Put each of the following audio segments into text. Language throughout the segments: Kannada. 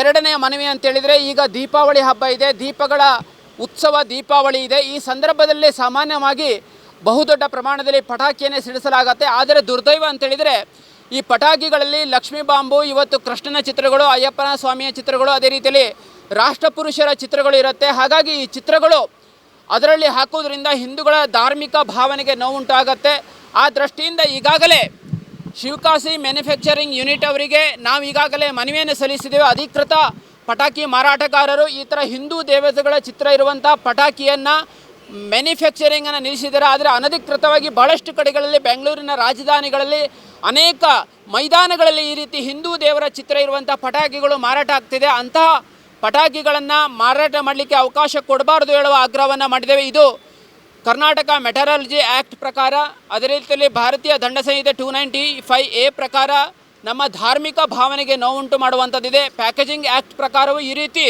ಎರಡನೆಯ ಮನವಿ ಅಂತೇಳಿದರೆ ಈಗ ದೀಪಾವಳಿ ಹಬ್ಬ ಇದೆ, ದೀಪಗಳ ಉತ್ಸವ ದೀಪಾವಳಿ ಇದೆ. ಈ ಸಂದರ್ಭದಲ್ಲಿ ಸಾಮಾನ್ಯವಾಗಿ ಬಹುದೊಡ್ಡ ಪ್ರಮಾಣದಲ್ಲಿ ಪಟಾಕಿಯನ್ನೇ ಸಿಡಿಸಲಾಗತ್ತೆ. ಆದರೆ ದುರ್ದೈವ ಅಂತೇಳಿದರೆ ಈ ಪಟಾಕಿಗಳಲ್ಲಿ ಲಕ್ಷ್ಮೀ ಬಾಂಬು, ಇವತ್ತು ಕೃಷ್ಣನ ಚಿತ್ರಗಳು, ಅಯ್ಯಪ್ಪನ ಸ್ವಾಮಿಯ ಚಿತ್ರಗಳು, ಅದೇ ರೀತಿಯಲ್ಲಿ ರಾಷ್ಟ್ರಪುರುಷರ ಚಿತ್ರಗಳು ಇರುತ್ತೆ. ಹಾಗಾಗಿ ಈ ಚಿತ್ರಗಳು ಅದರಲ್ಲಿ ಹಾಕೋದ್ರಿಂದ ಹಿಂದೂಗಳ ಧಾರ್ಮಿಕ ಭಾವನೆಗೆ ನೋವುಂಟಾಗತ್ತೆ. ಆ ದೃಷ್ಟಿಯಿಂದ ಈಗಾಗಲೇ ಶಿವಕಾಶಿ ಮ್ಯಾನುಫ್ಯಾಕ್ಚರಿಂಗ್ ಯೂನಿಟ್ ಅವರಿಗೆ ನಾವು ಈಗಾಗಲೇ ಮನವಿಯನ್ನು ಸಲ್ಲಿಸಿದ್ದೇವೆ. ಅಧಿಕೃತ ಪಟಾಕಿ ಮಾರಾಟಗಾರರು ಈ ಥರ ಹಿಂದೂ ದೇವತೆಗಳ ಚಿತ್ರ ಇರುವಂಥ ಪಟಾಕಿಯನ್ನು ಮ್ಯಾನುಫ್ಯಾಕ್ಚರಿಂಗನ್ನು ನಿಲ್ಲಿಸಿದ್ದಾರೆ. ಆದರೆ ಅನಧಿಕೃತವಾಗಿ ಭಾಳಷ್ಟು ಕಡೆಗಳಲ್ಲಿ ಬೆಂಗಳೂರಿನ ರಾಜಧಾನಿಗಳಲ್ಲಿ ಅನೇಕ ಮೈದಾನಗಳಲ್ಲಿ ಈ ರೀತಿ ಹಿಂದೂ ದೇವರ ಚಿತ್ರ ಇರುವಂಥ ಪಟಾಕಿಗಳು ಮಾರಾಟ ಆಗ್ತಿದೆ. ಅಂತಹ ಪಟಾಕಿಗಳನ್ನು ಮಾರಾಟ ಮಾಡಲಿಕ್ಕೆ ಅವಕಾಶ ಕೊಡಬಾರದು ಹೇಳುವ ಆಗ್ರಹವನ್ನು ಮಾಡಿದ್ದೇವೆ. ಇದು ಕರ್ನಾಟಕ ಮೆಟರಾಲಜಿ ಆ್ಯಕ್ಟ್ ಪ್ರಕಾರ, ಅದೇ ರೀತಿಯಲ್ಲಿ ಭಾರತೀಯ ದಂಡ ಸಂಹಿತೆ ಟೂ ನೈಂಟಿ ಫೈ ಎ ಪ್ರಕಾರ ನಮ್ಮ ಧಾರ್ಮಿಕ ಭಾವನೆಗೆ ನೋವುಂಟು ಮಾಡುವಂಥದ್ದಿದೆ. ಪ್ಯಾಕೇಜಿಂಗ್ ಆ್ಯಕ್ಟ್ ಪ್ರಕಾರವೂ ಈ ರೀತಿ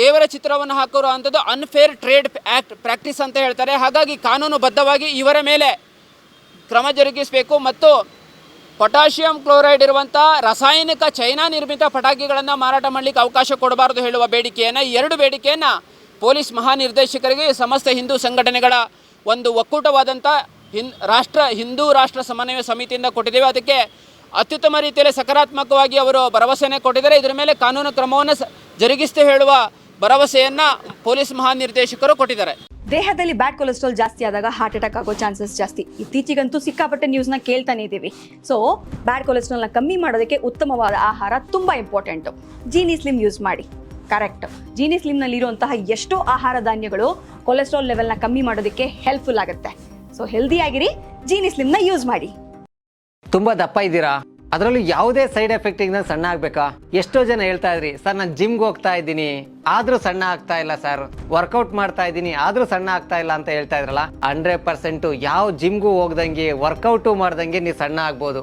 ದೇವರ ಚಿತ್ರವನ್ನು ಹಾಕಿರುವಂಥದ್ದು ಅನ್ಫೇರ್ ಟ್ರೇಡ್ ಆ್ಯಕ್ಟ್ ಪ್ರಾಕ್ಟೀಸ್ ಅಂತ ಹೇಳ್ತಾರೆ. ಹಾಗಾಗಿ ಕಾನೂನುಬದ್ಧವಾಗಿ ಇವರ ಮೇಲೆ ಕ್ರಮ ಜರುಗಿಸಬೇಕು ಮತ್ತು ಪೊಟ್ಯಾಷಿಯಂ ಕ್ಲೋರೈಡ್ ಇರುವಂಥ ರಾಸಾಯನಿಕ ಚೈನಾ ನಿರ್ಮಿತ ಪಟಾಕಿಗಳನ್ನು ಮಾರಾಟ ಮಾಡಲಿಕ್ಕೆ ಅವಕಾಶ ಕೊಡಬಾರದು ಹೇಳುವ ಬೇಡಿಕೆಯನ್ನು ಎರಡು ಬೇಡಿಕೆಯನ್ನು ಪೊಲೀಸ್ ಮಹಾನಿರ್ದೇಶಕರಿಗೆ ಸಮಸ್ತ ಹಿಂದೂ ಸಂಘಟನೆಗಳ ಒಂದು ಒಕ್ಕೂಟವಾದಂಥ ಹಿನ್, ರಾಷ್ಟ್ರ, ಹಿಂದೂ ರಾಷ್ಟ್ರ ಸಮನ್ವಯ ಸಮಿತಿಯಿಂದ ಕೊಟ್ಟಿದ್ದೇವೆ. ಅದಕ್ಕೆ ಅತ್ಯುತ್ತಮ ರೀತಿಯಲ್ಲಿ ಸಕಾರಾತ್ಮಕವಾಗಿ ಅವರು ಭರವಸೆಯನ್ನು ಕೊಟ್ಟಿದ್ದಾರೆ. ಇದರ ಮೇಲೆ ಕಾನೂನು ಕ್ರಮವನ್ನು ಜರುಗಿಸ್ತೇ ಹೇಳುವ ಭರವಸೆಯನ್ನು ಪೊಲೀಸ್ ಮಹಾನಿರ್ದೇಶಕರು ಕೊಟ್ಟಿದ್ದಾರೆ. ದೇಹದಲ್ಲಿ ಬ್ಯಾಡ್ ಕೊಲೆಸ್ಟ್ರಾಲ್ ಜಾಸ್ತಿ ಆದಾಗ ಹಾರ್ಟ್ ಅಟ್ಯಾಕ್ ಆಗೋ ಚಾನ್ಸಸ್ ಜಾಸ್ತಿ. ಇತ್ತೀಚೆಗಂತೂ ಸಿಕ್ಕಾಪಟ್ಟೆ ನ್ಯೂಸ್ನ ಕೇಳ್ತಾನೆ ಇದ್ದೀವಿ. ಸೊ ಬ್ಯಾಡ್ ಕೊಲೆಸ್ಟ್ರಾಲ್ನ ಕಮ್ಮಿ ಮಾಡೋದಕ್ಕೆ ಉತ್ತಮವಾದ ಆಹಾರ ತುಂಬ ಇಂಪಾರ್ಟೆಂಟು ಜೀನಿ ಸ್ಲಿಮ್ ಯೂಸ್ ಮಾಡಿ. ಕರೆಕ್ಟ್. ಜೀನಿ ಸ್ಲಿಮ್ನಲ್ಲಿರುವಂತಹ ಎಷ್ಟೋ ಆಹಾರ ಧಾನ್ಯಗಳು ಕೊಲೆಸ್ಟ್ರಾಲ್ ಲೆವೆಲ್ನ ಕಮ್ಮಿ ಮಾಡೋದಕ್ಕೆ ಹೆಲ್ಪ್ಫುಲ್ ಆಗುತ್ತೆ. ಸೊ ಹೆಲ್ದಿ ಆಗಿರಿ ಜೀನಿ ಸ್ಲಿಮ್ನ ಯೂಸ್ ಮಾಡಿ. ತುಂಬಾ ದಪ್ಪ ಇದ್ದೀರಾ? ಅದರಲ್ಲೂ ಯಾವುದೇ ಸೈಡ್ ಎಫೆಕ್ಟ್ ಇಂದ ಸಣ್ಣ ಆಗ್ಬೇಕಾ? ಎಷ್ಟೋ ಜನ ಹೇಳ್ತಾ ಇದ್ರಿ, ಸರ್, ನಾನು ಜಿಮ್ಗೆ ಹೋಗ್ತಾ ಇದ್ದೀನಿ. ಆದ್ರೂ ಸಣ್ಣ ಆಗ್ತಾ ಇಲ್ಲ, ಸರ್. ವರ್ಕೌಟ್ ಮಾಡ್ತಾ ಇದ್ದೀನಿ, ಆದ್ರೂ ಸಣ್ಣ ಆಗ್ತಾ ಇಲ್ಲ ಅಂತ ಹೇಳ್ತಾ ಇದ್ರಲ್ಲ ಹಂಡ್ರೆಡ್ ಪರ್ಸೆಂಟ್ ಯಾವ ಜಿಮ್ಗೂ ಹೋಗ್ದಂಗೆ ವರ್ಕೌಟು ಮಾಡ್ದಂಗೆ ನೀವು ಸಣ್ಣ ಆಗ್ಬೋದು.